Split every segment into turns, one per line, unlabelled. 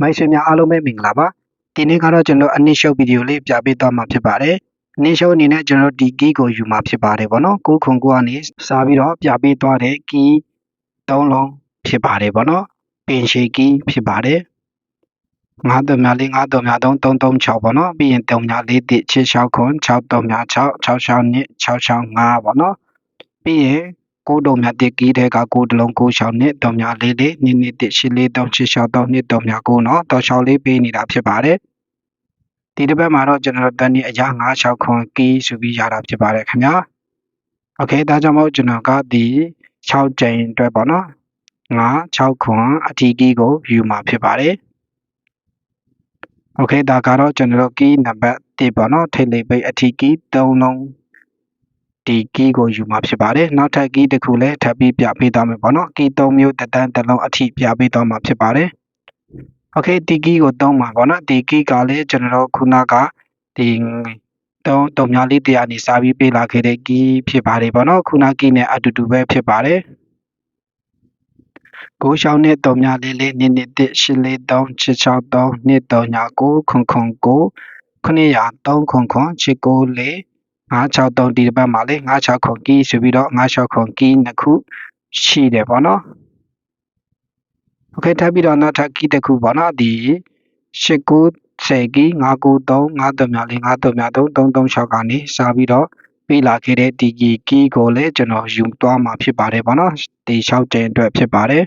မိုက်ဆွေများအားလုံးပဲမင်္ဂလာပါဒီနေ့ကတော့ကျွန်တော်အနည်းရှုပ်ဗီဒီယိုလေးပြပေးသွားမှာဖြစ်ပါတယ်အနည်းရှုပ်အနေနဲ့ကျွန်တော်ဒီ key ကိုယူမှာဖြစ်ပါတယ်ဗောနော်ကိုခွန်ကိုကနေစားပြီးတော့ပြပေးသွားတဲ့ key ၃လုံးဖြစ်ပါတယ်ဗောနော်ပင်ရှည် key ဖြစ်ပါတယ်ငါးတော်များလေးငါးတော်များ3 336ပေါ့နော်ပြီးရင်3များ4တိ66ခွန်6တော်များ6 66နှစ်665ပေါ့နော်ပြီးရင် ကိုးတုံမြတ်တစ်ကီးတဲ့ကကိုးတလုံးကိုးချောင်းနှစ်တော်များလေးလေးနှစ်နှစ်တစ်ရှစ်လေးသုံးချစ်ချောင်းသုံးနှစ်တော်များကိုးနော်တော်ချောင်းလေးပေးနေတာဖြစ်ပါတယ်ဒီတစ်ပတ်မှာတော့ကျွန်တော်တန်ဒီအရာ96ခွန်ကီးဆိုပြီးရတာဖြစ်ပါတယ်ခင်ဗျာโอเคဒါကြောင့်မို့ကျွန်တော်ကဒီ6ကြိမ်အတွက်ပေါ့နော်ငါ6ခွန်အထီးကီးကိုယူမှာဖြစ်ပါတယ်โอเคဒါကတော့ကျွန်တော်တို့ကီးနံပါတ်1ပေါ့နော်ထိတ်လေးပိတ်အထီးကီး3လုံး ဒီ key ကိုယူမှာဖြစ်ပါတယ်နောက်ထပ် key တစ်ခုလည်းထပ်ပြီးပြပေးသွားမယ်ပေါ့နော် key ၃မျိုးတစ်တန်းတစ်လုံးအထိပြပေးသွားမှာဖြစ်ပါတယ် okay ဒီ key ကိုသုံးမှာပေါ့နော်ဒီ key ကလည်းကျွန်တော်ခုနကဒီတော့တုံများလေးတရားနေစာပြီးပေးလာခဲ့တဲ့ key ဖြစ်ပါတယ်ပေါ့နော်ခုန key နဲ့အတူတူပဲဖြစ်ပါတယ်ကိုရှောင်းနဲ့တုံများလေးလေးနင်းနစ်တစ်ရှင်းလေးသုံးချစ်ချောင်းသုံးနှစ်သုံးညာကိုခွန်ခွန်ကို903ခွန်ခွန်ချစ်ကိုလေး 963ဒီတစ်ပတ်မှာလေ96ခွန်ကီးဆိုပြီးတော့96ခွန်ကီးနှစ်ခုရှိတယ်ပေါ့နော်โอเคထပ်ပြီးတော့နောက်ထပ်ကီးတစ်ခုပေါ့နော်ဒီ8910ကီး993 5354 5353 336ကနေစာပြီးတော့ပေးလာခဲ့တဲ့ဒီကီကီးကိုလည်းကျွန်တော်ယူသွားမှာဖြစ်ပါတယ်ပေါ့နော်ဒီ6ကျင်းအတွက်ဖြစ်ပါတယ်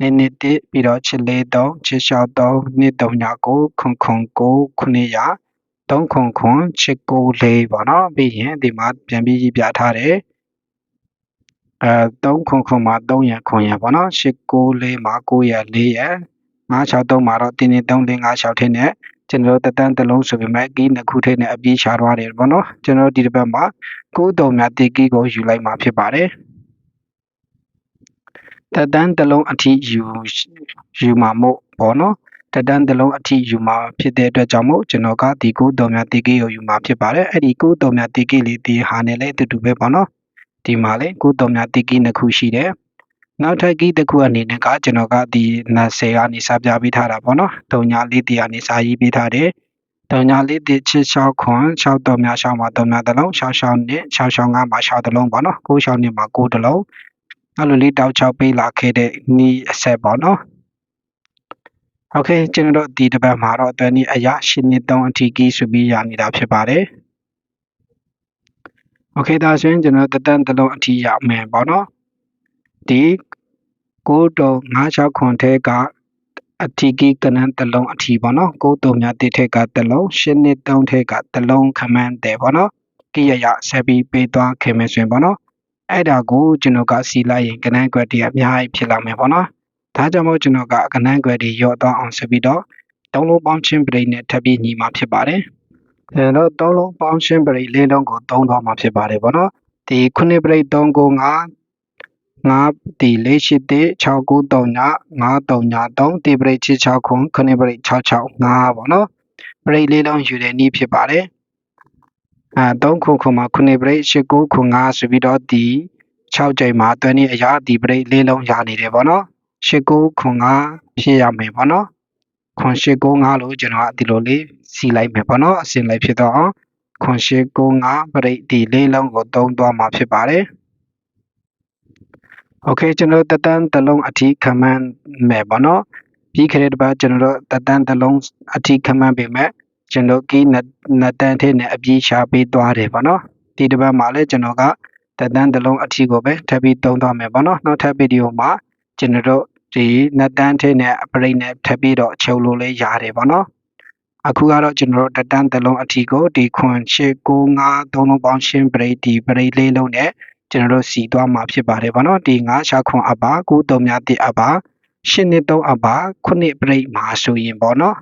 နည်းနည်းတစ်ပြီးတော့ချစ်လေး3ချစ်လျှောက်3နှစ်3ညာကိုခွန်ခွန်ကို900 3ခွန်ခွန်ချစ်ကိုလေးပေါ့နော်ပြီးရင်ဒီမှာပြန်ပြီးပြထားတယ်အဲ3ခွန်ခွန်မှာ3ရခွန်ရပေါ့နော်8ကိုလေးမှာ9ရ4ရ963မှာတော့တင်းတင်း3 4 5 6ထင်းနဲ့ကျွန်တော်တို့တန်းတလုံးဆိုပေမဲ့ကီးနှစ်ခုထိနဲ့အပြေးချသွားတယ်ပေါ့နော်ကျွန်တော်ဒီတစ်ပတ်မှာကိုးတုံများတေကီးကိုယူလိုက်မှာဖြစ်ပါတယ်တတန်းတလုံးအထိယူယူမှာမို့ပေါ့နော် တတန်းတလုံးအထိယူမှာဖြစ်တဲ့အတွက်ကြောင့်မို့ကျွန်တော်ကဒီကိုတော်များတေကေးကိုယူမှာဖြစ်ပါတယ်အဲ့ဒီကိုတော်များတေကေးလေးဒီဟာနဲ့လည်းအတူတူပဲပေါ့နော်ဒီမှာလေကိုတော်များတေကေးနှစ်ခုရှိတယ်နောက်ထပ်ကီးတစ်ခုအနေနဲ့ကကျွန်တော်ကဒီ20ကနေစာပြပေးထားတာပေါ့နော်တုံညာလေးတီကနေစာရေးပေးထားတယ်တုံညာလေးတီချစ်6ခွန်6တော်များရှောင်းမှာတုံများတစ်လုံး6ရှောင်းနဲ့6ရှောင်း5မှာ6တစ်လုံးပေါ့နော်9ရှောင်းနဲ့မှာ9တစ်လုံးအဲ့လိုလေးတောက်ချောက်ပေးလာခဲ့တဲ့နီးအဆက်ပေါ့နော် โอเคကျွန်တော်တို့ဒီတစ်ပတ်မှာတော့အတွဲနည်းအရာရှင်းနှစ်3အထီးကီးဆိုပြီးရနေတာဖြစ်ပါတယ်โอเคဒါဆိုရင်ကျွန်တော်တတန်းတစ်လုံးအထီးရမယ်ပေါ့နော်ဒီ9တုံ56ခွန်ထဲကအထီးကီးကနန်းတစ်လုံးအထီးပေါ့နော်9တုံများတစ်ထက်ကတစ်လုံးရှင်းနှစ်3ထက်ကတစ်လုံးခမန်းတယ်ပေါ့နော်ကိရရဆက်ပြီးပေးသွားခင်မယ်ဆိုရင်ပေါ့နော်အဲ့ဒါကိုကျွန်တော်ကစီလိုက်ရင်ကနန်းကွက်တည်းအများကြီးဖြစ်လာမယ်ပေါ့နော် ဒါကြောင့်မို့ကျွန်တော်ကကနန်းကွယ်တွေရော့သွားအောင်ဆိုပြီးတော့သုံးလုံးပေါင်းချင်းပရိတ်နဲ့ထပ်ပြီးညီမှာဖြစ်ပါတယ်။အဲတော့သုံးလုံးပေါင်းချင်းပရိတ်လေးလုံးကိုသုံးသွားမှာဖြစ်ပါတယ်ဗောနော်။ဒီခုနှစ်ပရိတ်3ကို5 5ဒီ4ရှိတဲ့6 9 3ည5 3ည3ဒီပရိတ်6 6ခွန်ခုနှစ်ပရိတ်6 6 5ဗောနော်။ပရိတ်လေးလုံးယူတဲ့နည်းဖြစ်ပါတယ်။အဲ3ခုခုမှာခုနှစ်ပရိတ်8 9ခု5ဆိုပြီးတော့ဒီ6ကြိမ်မှာတွန်းနေအရာဒီပရိတ်လေးလုံးရနေတယ်ဗောနော်။ 89ခွန်5ဖြစ်ရမယ်ပေါ့နော်ခွန်895လို့ကျွန်တော်ကဒီလိုလေးစီလိုက်မယ်ပေါ့နော်အစင်လိုက်ဖြစ်တော့အောင်ခွန်895ပရိတ်ဒီလေးလုံးကိုသုံးသွားမှာဖြစ်ပါတယ်โอเคကျွန်တော်တတန်းတစ်လုံးအထိခမန်းမယ်ပေါ့နော်ပြီးခဲ့တဲ့တစ်ပတ်ကျွန်တော်တို့တတန်းတစ်လုံးအထိခမန်းပေမဲ့ကျွန်တော်ကီးနှစ်တန်းထဲနဲ့အပြေးရှာပေးသွားတယ်ပေါ့နော်ဒီတစ်ပတ်မှာလည်းကျွန်တော်ကတတန်းတစ်လုံးအထိကိုပဲထပ်ပြီးသုံးသွားမယ်ပေါ့နော်နောက်ထပ်ဗီဒီယိုမှာကျွန်တော်တို့ ဒီနှစ်တန်းထဲနဲ့ပရိတ်နဲ့ထပ်ပြီးတော့ချုပ်လို့လည်းရတယ်ပေါ့နော်အခုကတော့ကျွန်တော်တို့တတန်းတစ်လုံးအထီကိုဒီခွန်8 9 5သုံးလုံးပေါင်းရှင်းပရိတ်ဒီပရိတ်လေးလုံးနဲ့ကျွန်တော်တို့စီသွားမှာဖြစ်ပါတယ်ပေါ့နော်ဒီ9 6ခွန်အပါ9 3မြတိအပါရှင်းနှစ်3အပါခုနှစ်ပရိတ်မှာဆိုရင်ပေါ့နော်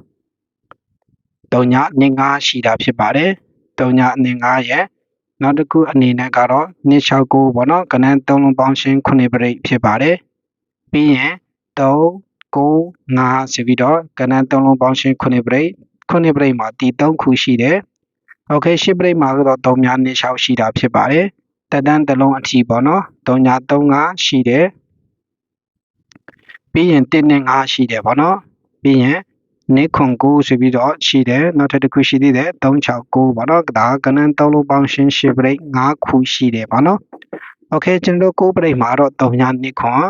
တုံညနေ9ရှိတာဖြစ်ပါတယ်တုံညနေ9ရဲ့နောက်တစ်ခုအနေနဲ့ကတော့269ပေါ့နော်ကနန်း3လုံးပေါင်းရှင်းခုနှစ်ပရိတ်ဖြစ်ပါတယ်ပြီးရင် 3 9 5ဆိုပြီးတော့ကဏ္ဍ3လုံးပေါင်းရှင်း9ပရိတ်9ပရိတ်မှာတီ3ခုရှိတယ်။ Okay 10ပရိတ်မှာတော့3များနဲ့6ရှိတာဖြစ်ပါတယ်။တက်တန်းတစ်လုံးအထီပေါ့နော်။3ညာ3 5ရှိတယ်။ပြီးရင်1နဲ့5ရှိတယ်ပေါ့နော် ပြီးရင်နေခွန်ကိုဆိုပြီးတော့ရှိတယ်နောက်ထပ်တစ်ခုရှိသေးတယ်369ပေါ့နော်ဒါကနန်း3လုံးပေါင်းရှင်းရှစ်ပရိတ်5ခုရှိတယ်ပေါ့နော်โอเคကျွန်တော်တို့6ပရိတ်မှာတော့3ညနေခွန်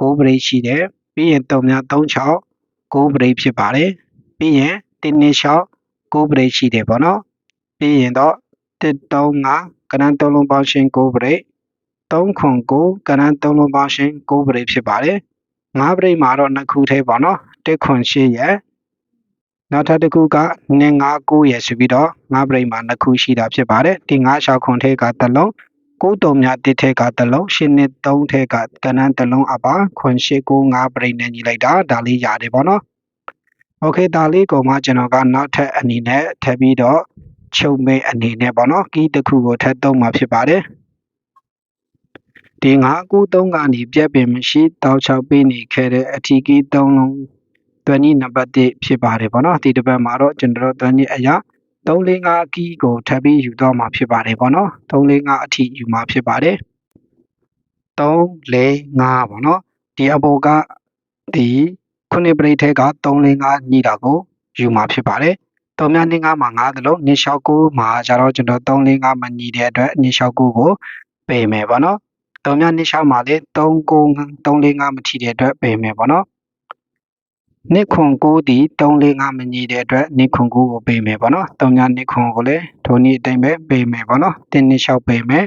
6ပရိတ်ရှိတယ် ပြီးရင်3ည36 6ပရိတ်ဖြစ်ပါတယ်ပြီးရင်1နေ6 6ပရိတ်ရှိတယ်ပေါ့နော်ပြီးရင်တော့135ကနန်း3လုံးပေါင်းရှင်း6ပရိတ်3ခွန်9ကနန်း3လုံးပေါင်းရှင်း6ပရိတ်ဖြစ်ပါတယ်5ပရိတ်မှာတော့2ခုထဲပေါ့နော်1ခွန်8ရဲ့နောက်ထပ်တစ်ခုက2 5 9ရဲ့ဆိုပြီးတော့5ပရိတ်မှာ2ခုရှိတာဖြစ်ပါတယ်ဒီ9 6ခွန်ထဲကတစ်လုံး 9တုံများတစ်ထဲကတစ်လုံး10နှစ်3ထဲကကနန်းတစ်လုံးအပါခွန်8 9 5ပရိတ်နဲ့ညီလိုက်တာဒါလေးရတယ်ပေါ့နော်โอเคဒါလေးကိုမှကျွန်တော်ကနောက်ထပ်အနေနဲ့ထပ်ပြီးတော့ချုပ်မဲ့အနေနဲ့ပေါ့နော်ကီးတစ်ခုကိုထပ်သုံးမှာဖြစ်ပါတယ်ဒီ993ကနေပြက်ပင်မရှိတောက်6ပေးနေခဲ့တဲ့အထီကီး3လုံးတွန်းနီနံပါတ်1ဖြစ်ပါတယ်ပေါ့နော်ဒီတစ်ပတ်မှာတော့ကျွန်တော်တို့တွန်းနီအရာ 345ကီးကိုထပ်ပြီးယူတော့မှာဖြစ်ပါတယ်ပေါ့နော်345အထီယူမှာဖြစ်ပါတယ်345ပေါ့နော်ဒီအပေါ်ကဒီခုနှစ်ပရိတ်ထဲက345ညှိတာကိုယူမှာဖြစ်ပါတယ်တုံများနှင်းကားမှာ9သလုံးနှင်းလျှောက်ကိုမှာကျတော့ကျွန်တော်345မညီတဲ့အတွက်နှင်းလျှောက်ကိုကိုပယ်မယ်ပေါ့နော်တုံများနှင်းလျှောက်မှာလေ39 345မထီတဲ့အတွက်ပယ်မယ်ပေါ့နော် နှစ်ခွန်ကိုဒီ345မညီတဲ့အတွက်နှစ်ခွန်ကိုကိုပေးမယ်ပေါ့နော်တုံညာနှစ်ခွန်ကိုလည်းထိုနည်းအတိုင်းပဲပေးမယ်ပေါ့နော်တင်းနှစ်လျှောက်ပေးမယ်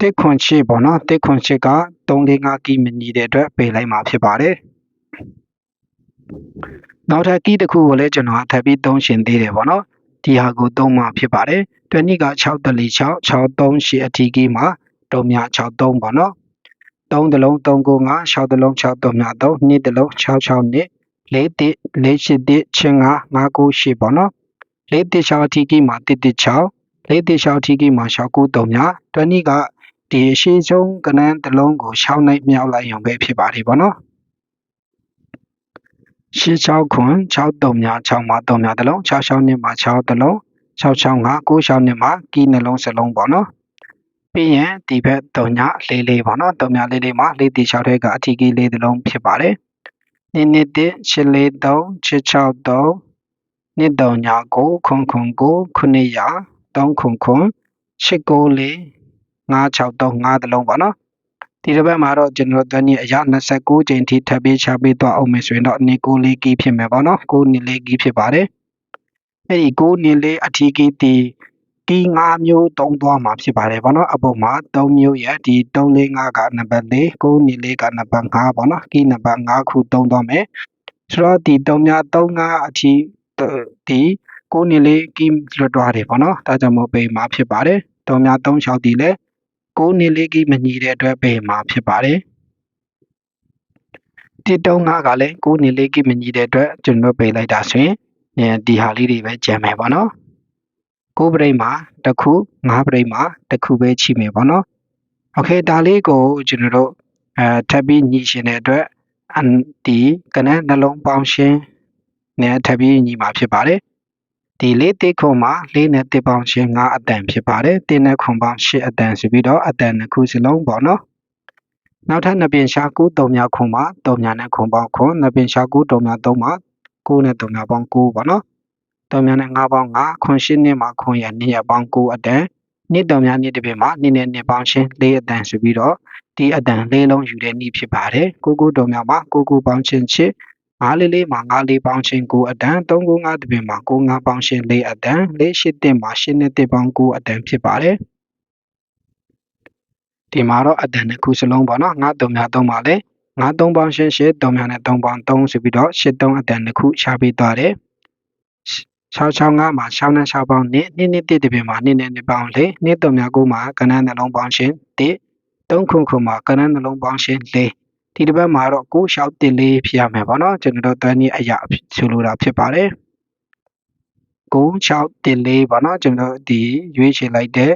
တစ်ခွန်ချစ်ပေါ့နော်တစ်ခွန်ချစ်က345ကီမညီတဲ့အတွက်ပေးလိုက်မှာဖြစ်ပါတယ်နောက်ထပ်ကီးတစ်ခုကိုလည်းကျွန်တော်ထပ်ပြီးသုံးရှင်သေးတယ်ပေါ့နော်ဒီဟာကိုသုံးမှာဖြစ်ပါတယ်တွနည်းက6တလီ6 638အထီးကီးမှာတုံမြ63ပေါ့နော် 3တလုံး395 6တလုံး6 3မြ3 2တလုံး66နှစ်4တစ်4ရှစ်တစ်ချင်း9 598ပေါ့နော်4တစ်6အထီးကီးမှာ1တစ်6 4တစ်6အထီးကီးမှာ693မြတွနည်းကဒီအရှိဆုံးကနန်းတစ်လုံးကို6နိုင်မြောက်လိုက်ရုံပဲဖြစ်ပါတယ်ပေါ့နော်86ခွန်63မြ6မှာ3မြတစ်လုံး66နှစ်မှာ6တစ်လုံး665 96နှစ်မှာကီးနှလုံးစလုံးပေါ့နော် ပြီးရင်ဒီဘက်3ညလေးလေးပေါ့နော်3ညလေးလေးမှာလေးတီ6ထဲကအထီးကီးလေးတစ်လုံးဖြစ်ပါတယ်နှစ်နှစ်တစ်843 663နှစ်3ည9ခွန်ခွန်9ခုနှစ်ရ3ခွန်ခွန်894 563 5တစ်လုံးပေါ့နော်ဒီတစ်ပတ်မှာတော့ကျွန်တော်တို့အရာ29ချိန်ထိထပ်ပြီးချပေးသွားအောင်မယ်ဆိုရင်တော့နေကိုလေးကီးဖြစ်မယ်ပေါ့နော်ကိုနေလေးကီးဖြစ်ပါတယ်အဲ့ဒီကိုနေလေးအထီးကီးတီ ကီး5မျိုးတုံးသွားမှာဖြစ်ပါတယ်ပေါ့နော်အပေါ်မှာ3မျိုးရဲ့ဒီ345ကနံပါတ်4ကိုနေလေးကနံပါတ်5ပေါ့နော်ကီးနံပါတ်5ခုတုံးသွားမယ်ဆိုတော့ဒီ3များ35အထီးဒီကိုနေလေးကီးလွတ်သွားတယ်ပေါ့နော်ဒါကြောင့်မို့ပေမှာဖြစ်ပါတယ်3များ36ဒီလည်းကိုနေလေးကြီးမညီတဲ့အတွက်ပယ်မှာဖြစ်ပါတယ်တိတုံးကလည်းကိုနေလေးကြီးမညီတဲ့အတွက်ကျွန်တော်ပယ်လိုက်တာဆိုရင်ဒီဟာလေးတွေပဲကြံမယ်ပေါ့နော် ကိုပရိတ်မှာတစ်ခုငါးပရိတ်မှာတစ်ခုပဲချိမယ်ပေါ့နော်โอเคဒါလေးကိုကျွန်တော်တို့အဲထပ်ပြီးညီရှင်တဲ့အတွက်ဒီကနန်းနှလုံးပေါင်းရှင်းနဲ့ထပ်ပြီးညီမှာဖြစ်ပါတယ်ဒီလေးတိခွန်မှာလေးနဲ့တစ်ပေါင်းရှင်း9အတန်ဖြစ်ပါတယ်တင်းနဲ့ခွန်ပေါင်း10အတန်ဆိုပြီးတော့အတန်နှစ်ခုစလုံးပေါ့နော်နောက်ထပ်နှစ်ပင်ရှာ9တုံမြခွန်မှာတုံမြနဲ့ခွန်ပေါင်းခွန်နှစ်ပင်ရှာ9တုံမြ3မှာ9နဲ့တုံမြပေါင်း9ပေါ့နော် တုံမြနဲ့9ပေါင်း9ခွန်10နှစ်မှာခွန်ရ2ရပေါင်း9အတန်နှစ်တုံမြနှစ်တစ်ပင်မှာနှစ်နဲ့နှစ်ပေါင်းရှင်း4အတန်ဆိုပြီးတော့ဒီအတန်လေးလုံးယူတဲ့နေ့ဖြစ်ပါတယ်9 9တုံမြမှာ9 9ပေါင်းချင်းချစ်၅လေးလေးမှာ၅လေးပေါင်းချင်း9အတန်3 9 5တပင်မှာ9 5ပေါင်းချင်း4အတန်4 8တင်မှာ8နဲ့1ပေါင်း9အတန်ဖြစ်ပါတယ်ဒီမှာတော့အတန်တစ်ခုစလုံးပေါ့နော်9 3များ3ပါလေ9 3ပေါင်းရှင်း8 3များနဲ့3ပေါင်း3ဆိုပြီးတော့8 3အတန်တစ်ခုရှာပေးသွားတယ် 665မှာ6နဲ့6ပေါင်း2 2နဲ့1တပင်မှာ2နဲ့2ပေါင်း4 2 3များ9မှာကဏ္ဍနှလုံးပေါင်းရှင်း1 3ခုခုမှာကဏ္ဍနှလုံးပေါင်းရှင်း4ဒီတစ်ပတ်မှာတော့ကိုရှောက်တင်လေးဖြစ်ရမယ်ပေါ့နော်ကျွန်တော်တို့တန်းကြီးအရာဆိုလိုတာဖြစ်ပါတယ်ကို6တင်လေးပေါ့နော်ကျွန်တော်ဒီရွေးချယ်လိုက်တဲ့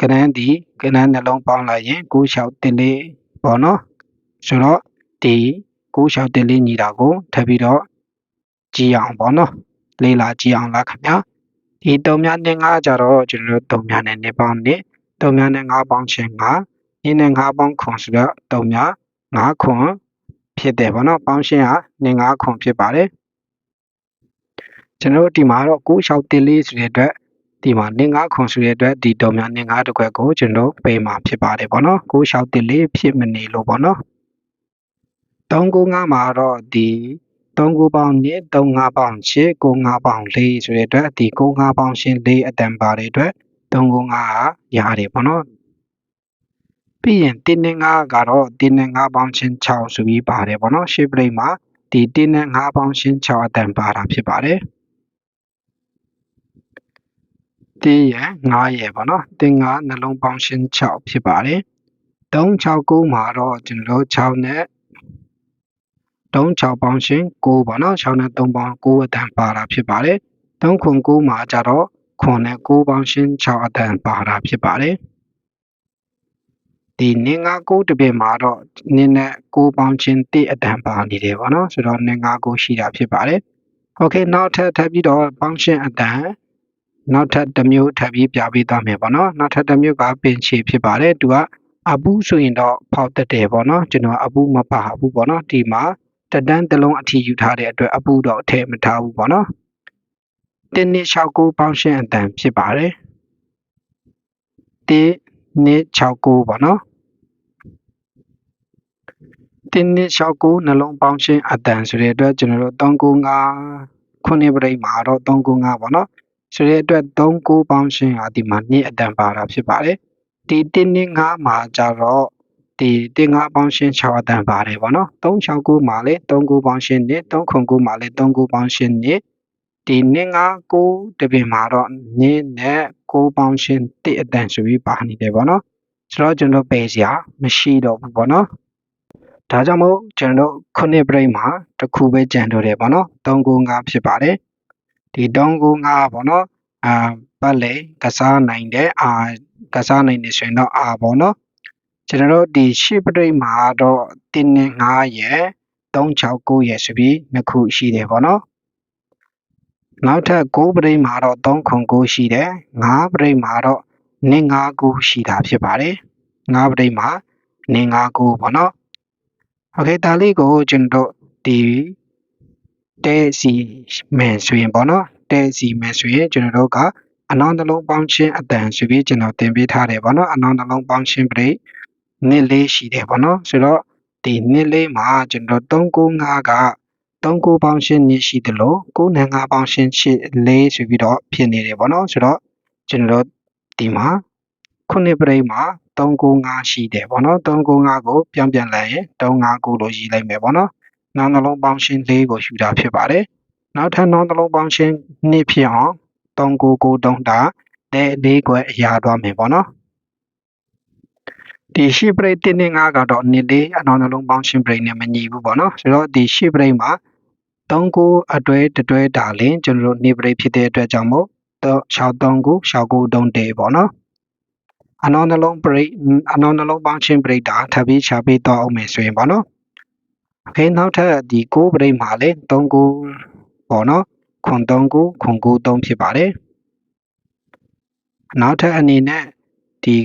ကနန်းဒီကနန်းနှလုံးပေါင်းလိုက်ရင်ကို6တင်လေးပေါ့နော်ဆိုတော့ဒီကို6တင်လေးညီတာကိုထပ်ပြီးတော့ကြည့်အောင်ပေါ့နော် လေးလာကြည့်အောင်လားခင်ဗျာဒီ3များနဲ့5ကြတော့ကျွန်တော်တို့3များနဲ့2ပေါင်းနဲ့3များနဲ့5ပေါင်းချင်း5နင်းနဲ့5ပေါင်းခွန်ဆိုတော့3များ9ခွန်ဖြစ်တယ်ဗောနော်ပေါင်းရှင်းဟာနေငါးခွန်ဖြစ်ပါတယ်ကျွန်တော်တို့ဒီမှာတော့9614ဆိုတဲ့အတွက်ဒီမှာနေငါးခွန်ဆိုတဲ့အတွက်ဒီတော်များနေငါးတစ်ခွက်ကိုကျွန်တော်ပေးမှာဖြစ်ပါတယ်ဗောနော်9614ဖြစ်မနေလို့ဗောနော်395မှာတော့ဒီ 39ပေါင်းနဲ့35ပေါင်း8 95ပေါင်း4ဆိုတဲ့အတွက်ဒီ95ပေါင်းရှင်း4အတန်ပါတဲ့အတွက်395ကရတယ်ပေါ့နော်ပြီးရင်တင်းနဲ့9ကတော့တင်းနဲ့9ပေါင်းရှင်း6ဆိုပြီးပါတယ်ပေါ့နော်ရှေ့ပရိတ်မှာဒီတင်းနဲ့9ပေါင်းရှင်း6အတန်ပါတာဖြစ်ပါတယ်တင်းရ9ရပေါ့နော်တင်း9နှလုံးပေါင်းရှင်း6ဖြစ်ပါတယ်369မှာတော့ကျွန်တော်6နဲ့ 3 6ပေါင်းရှင်း9ပေါ့နော်6နဲ့3ပေါင်း9အတန်ပါတာဖြစ်ပါတယ်3ခွန်9မှာကြတော့ခွန်နဲ့9ပေါင်းရှင်း6အတန်ပါတာဖြစ်ပါတယ်ဒီနင်းငါ9တပင်မှာတော့နင်းနဲ့9ပေါင်းချင်း1အတန်ပါနေတယ်ပေါ့နော်ဆိုတော့နင်းငါ9ရှိတာဖြစ်ပါတယ်โอเคနောက်ထပ်ထပ်ပြီးတော့ပေါင်းရှင်းအတန်နောက်ထပ်တစ်မျိုးထပ်ပြီးပြပေးသွားမယ်ပေါ့နော်နောက်ထပ်တစ်မျိုးကပင်ချေဖြစ်ပါတယ်သူကအပူးဆိုရင်တော့ဖောက်တက်တယ်ပေါ့နော်ကျွန်တော်အပူးမပါဘူးပေါ့နော်ဒီမှာ တတန်းတစ်လုံးအထီယူထားတဲ့အတွက်အပူးတော့အထည့်မထားဘူးပေါ့နော်တင်းနှစ်69ပေါင်းရှင်းအတန်ဖြစ်ပါတယ်တင်းနှစ်69ပေါ့နော်တင်းနှစ်69နှလုံးပေါင်းရှင်းအတန်ဆိုတဲ့အတွက်ကျွန်တော်တို့395ခုနှစ်ပြိမှာတော့395ပေါ့နော်ဆိုတဲ့အတွက်39ပေါင်းရှင်းဟာဒီမှာနှစ်အတန်ပါတာဖြစ်ပါတယ်ဒီတင်းနှစ်5မှာကြတော့ ဒီတင်၅ပေါင်းရှင်း6အတန်ပါတယ်ဗောနော်369မှာလေ39ပေါင်းရှင်းနဲ့309မှာလေ39ပေါင်းရှင်းနဲ့ဒီနှစ်၅9တပင်မှာတော့နင်းနဲ့9ပေါင်းရှင်း1အတန်ဆိုပြီးပါနေတယ်ဗောနော်ဆိုတော့ကျွန်တော်ပယ်စရာမရှိတော့ဘူးဗောနော်ဒါကြောင့်မို့ကျွန်တော်ခုနှစ်ပြိမှာတစ်ခုပဲကြံတော့တယ်ဗောနော်395ဖြစ်ပါတယ်ဒီ395ဗောနော်အာပတ်လေကစားနိုင်တဲ့အာကစားနိုင်နေဆိုရင်တော့အာဗောနော် ကျွန်တော်တို့ဒီရှေ့ပရိတ်မှာတော့တင်းနဲ့9ရယ်369ရယ်ဆိုပြီးနှစ်ခုရှိတယ်ပေါ့နော်နောက်ထပ်9ပရိတ်မှာတော့3ခွန်9ရှိတယ်9ပရိတ်မှာတော့နင်း9ခုရှိတာဖြစ်ပါတယ်9ပရိတ်မှာနင်း9ခုပေါ့နော်โอเคဒါလေးကိုကျွန်တော်တို့ဒီတဲစီမယ်ဆိုရင်ပေါ့နော်တဲစီမယ်ဆိုရင်ကျွန်တော်တို့ကအနောင်နှလုံးပေါင်းချင်းအတန်ဆိုပြီးကျွန်တော်တင်ပေးထားတယ်ပေါ့နော်အနောင်နှလုံးပေါင်းချင်းပရိတ် နှစ်လေးရှိတယ်ပေါ့နော်ဆိုတော့ဒီနှစ်လေးမှာကျွန်တော်395က39ပေါင်းရှင်းနှစ်ရှိတယ်လို့9နဲ့5ပေါင်းရှင်းရှစ်လေးဆိုပြီးတော့ဖြစ်နေတယ်ပေါ့နော်ဆိုတော့ကျွန်တော်ဒီမှာခုနှစ်ပြိမှာ395ရှိတယ်ပေါ့နော်395ကိုပြန်ပြန်လိုက်ရင်359လို့ရေးလိုက်မယ်ပေါ့နော်နောက်နှလုံးပေါင်းရှင်းလေးကိုယူတာဖြစ်ပါတယ်နောက်ထပ်နောက်နှလုံးပေါင်းရှင်းနှစ်ဖြစ်အောင်399တာတဲ့လေးကွယ်အရာသွားမယ်ပေါ့နော် ဒီရှိပရိတ်1နဲ့5ကတော့နှစ်လေးအနောက်နှလုံးပေါင်းရှင်ပရိတ်နဲ့မညီဘူးပေါ့နော်ဆိုတော့ဒီရှိပရိတ်မှာ3ကိုအတွဲတွဲတာလင်ကျွန်တော်တို့နေပရိတ်ဖြစ်တဲ့အတွက်ကြောင့်မို့63ကို69ဒုံတေပေါ့နော်အနောက်နှလုံးပရိတ်အနောက်နှလုံးပေါင်းရှင်ပရိတ်တာထပ်ပြီးခြားပြီးတော့အောင်မယ်ဆိုရင်ပေါ့နော်အဲနောက်ထပ်ဒီ6ပရိတ်မှာလည်း3ကိုပေါ့နော်ခွန်3ကိုခွန်9 3ဖြစ်ပါတယ်နောက်ထပ်အနေနဲ့ဒီ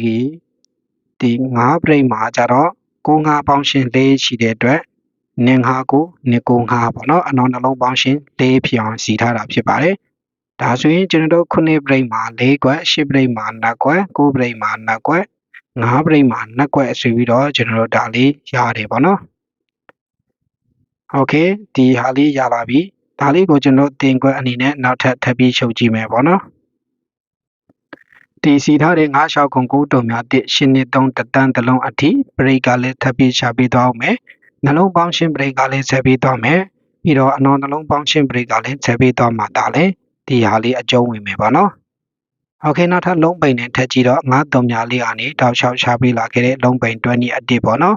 ဒီ9ပြိတ်မှာကြတော့ကိုငါပေါင်းရှင်၄ရှိတဲ့အတွက်နင်ဟာကိုနင်ကိုငါပေါ့နော်အနောက်နှလုံးပေါင်းရှင်၄ဖြစ်အောင်စီထားတာဖြစ်ပါတယ်ဒါဆိုရင်ကျွန်တော်တို့ခုနှစ်ပြိတ်မှာ၄ကွက်၈ပြိတ်မှာ၂ကွက်၉ပြိတ်မှာ၂ကွက်၅ပြိတ်မှာ၂ကွက်ဆိုပြီးတော့ကျွန်တော်တို့ဒါလေးရတယ်ပေါ့နော်โอเคဒီဟာလေးရလာပြီဒါလေးကိုကျွန်တော်တင်ကွက်အနေနဲ့နောက်ထပ်ထပ်ပြီးချုပ်ကြည့်မယ်ပေါ့နော် တည်စီထားတဲ့96ခု9တုံများတစ်ရှင်းနှစ်3တတန်းတစ်လုံးအထိဘရိတ်ကလည်းထပ်ပြီးချပေးသွားအောင်မယ်နှလုံးပေါင်းရှင်းဘရိတ်ကလည်းဆက်ပေးသွားမယ်ပြီးတော့အနော်နှလုံးပေါင်းရှင်းဘရိတ်ကလည်းဆက်ပေးသွားမှာဒါလည်းဒီဟာလေးအကျုံးဝင်မယ်ပေါ့နော်โอเคနောက်ထပ်လုံးပိန်နဲ့ထပ်ကြည့်တော့9တုံများလေးကနေတောက်လျှောက်ချပေးလာခဲ့တဲ့လုံးပိန်20အတစ်ပေါ့နော်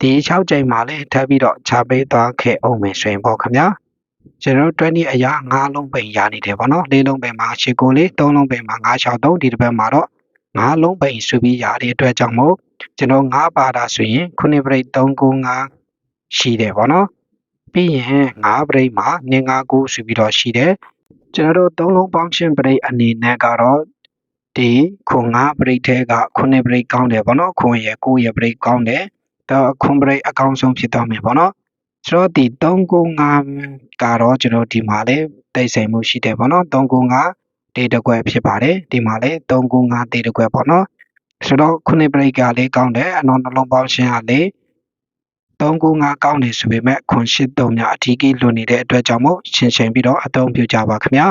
ဒီ6ကြိမ်မှာလည်းထပ်ပြီးတော့ချပေးသွားခဲ့အောင်မယ်ဆိုရင်ပေါ့ခင်ဗျာ ကျွန်တော်တို့20အရာ9လုံးပိန်ရနေတယ်ပေါ့နော်၄လုံးပိန်မှာရှစ်ကိုလေး3လုံးပိန်မှာ963ဒီတစ်ပတ်မှာတော့9လုံးပိန်ဆိုပြီးရတဲ့အတွက်ကြောင့်မို့ကျွန်တော်9ပါတာဆိုရင်ခုနှစ်ပရိတ်395ရှိတယ်ပေါ့နော်ပြီးရင်9ပရိတ်မှာနင်း9ကိုဆိုပြီးတော့ရှိတယ်ကျွန်တော်တို့3လုံးပေါင်းချင်းပရိတ်အနေနဲ့ကတော့ဒီခွန်9ပရိတ်ထဲကခုနှစ်ပရိတ်ကောင်းတယ်ပေါ့နော်ခွန်ရယ်9ရယ်ပရိတ်ကောင်းတယ်တော့ခွန်ပရိတ်အကောင်းဆုံးဖြစ်သွားမယ်ပေါ့နော် ဆိုတော့ဒီ395ကတော့ကျွန်တော်ဒီမှာလေတိတ်ဆိမ်မှုရှိတယ်ပေါ့နော်395တေးတစ်ခွက်ဖြစ်ပါတယ်ဒီမှာလေ395တေးတစ်ခွက်ပေါ့နော်ဆိုတော့ခုနှစ်ပရိတ်ကလေးကောင်းတယ်အနော်နှလုံးပေါင်းရှင်းကလေး395ကောင်းနေဆိုပေမဲ့ခွန်83များအထီးကြီးလွန်နေတဲ့အတွက်ကြောင့်မို့ရှင်းရှင်းပြီးတော့အသုံးပြုကြပါခင်ဗျာ